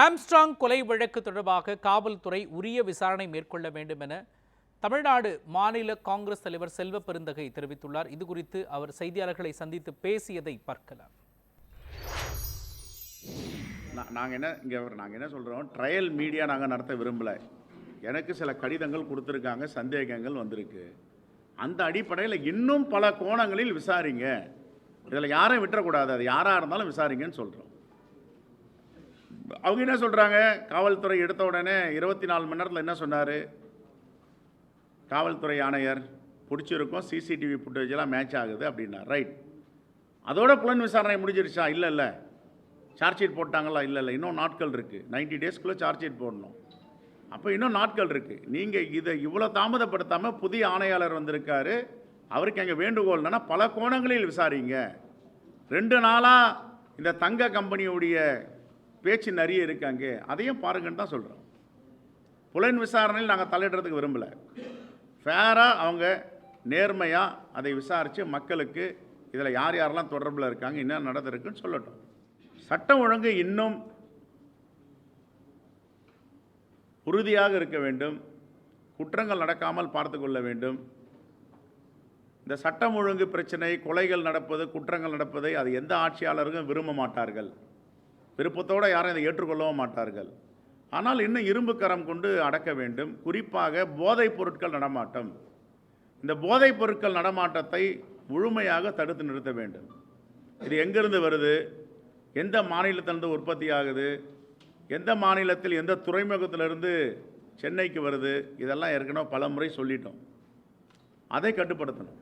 Armstrong கொலை வழக்கு தொடர்பாக காவல்துறை உரிய விசாரணை மேற்கொள்ள வேண்டும் என தமிழ்நாடு மாநில காங்கிரஸ் தலைவர் செல்வ பெருந்தகை தெரிவித்துள்ளார். இது குறித்து அவர் செய்தியாளர்களை சந்தித்து பேசியதை பார்க்கலாம். நாங்கள் என்ன இங்கே நாங்கள் என்ன சொல்கிறோம் ட்ரையல் மீடியா நாங்கள் நடத்த விரும்பலை. எனக்கு சில கடிதங்கள் கொடுத்துருக்காங்க சந்தேகங்கள் வந்திருக்கு. அந்த அடிப்படையில் இன்னும் பல கோணங்களில் விசாரிங்க. இதில் யாரையும் விட்டுறக்கூடாது. அது யாராக இருந்தாலும் விசாரிங்கன்னு சொல்கிறோம் அவங்க என்ன சொல்கிறாங்க காவல்துறை எடுத்த உடனே இருபத்தி நாலு மணி நேரத்தில் என்ன சொன்னார்? காவல்துறை ஆணையர் பிடிச்சிருக்கோம் சிசிடிவி ஃபுட்டேஜெல்லாம் மேட்ச் ஆகுது அப்படின்னா ரைட் அதோட புலன் விசாரணை முடிஞ்சிருச்சா? இல்லை இல்லை. சார்ஜ் ஷீட் போட்டாங்களா? இல்லை இல்லை. இன்னும் நாட்கள் இருக்குது நைன்டி டேஸ்க்குள்ளே சார்ஜ் ஷீட் போடணும். அப்போ இன்னும் நாட்கள் இருக்குது நீங்கள் இதை இவ்வளோ தாமதப்படுத்தாமல் புதிய ஆணையாளர் வந்திருக்காரு. அவருக்கு எங்கள் வேண்டுகோள் என்னென்னா பல கோணங்களில் விசாரிங்க. ரெண்டு நாளாக இந்த தங்க கம்பெனியுடைய பேச்சு நிறைய இருக்காங்க அதையும் பாருங்கன்னு தான் சொல்கிறோம் புலன் விசாரணையில் நாங்கள் தலையிடுறதுக்கு விரும்பலை. ஃபேராக அவங்க நேர்மையாக அதை விசாரித்து மக்களுக்கு இதில் யார் யாரெல்லாம் தொடர்பில் இருக்காங்க என்ன நடந்திருக்குன்னு சொல்லட்டும். சட்டம் ஒழுங்கு இன்னும் உறுதியாக இருக்க வேண்டும். குற்றங்கள் நடக்காமல் பார்த்து கொள்ள வேண்டும். இந்த சட்டம் ஒழுங்கு பிரச்சனை கொலைகள் நடப்பது குற்றங்கள் நடப்பதை அது எந்த ஆட்சியாளர்களும் விரும்ப மாட்டார்கள். விருப்பத்தோடு யாரும் இதை ஏற்றுக்கொள்ளவும் மாட்டார்கள். ஆனால் இன்னும் இரும்பு கரம் கொண்டு அடக்க வேண்டும். குறிப்பாக போதைப் பொருட்கள் நடமாட்டம். இந்த போதைப் பொருட்கள் நடமாட்டத்தை முழுமையாக தடுத்து நிறுத்த வேண்டும். இது எங்கிருந்து வருது? எந்த மாநிலத்திலிருந்து உற்பத்தி ஆகுது? எந்த மாநிலத்தில் எந்த துறைமுகத்திலிருந்து சென்னைக்கு வருது? இதெல்லாம் ஏற்கனவே பல முறை சொல்லிட்டோம். அதை கட்டுப்படுத்தணும்.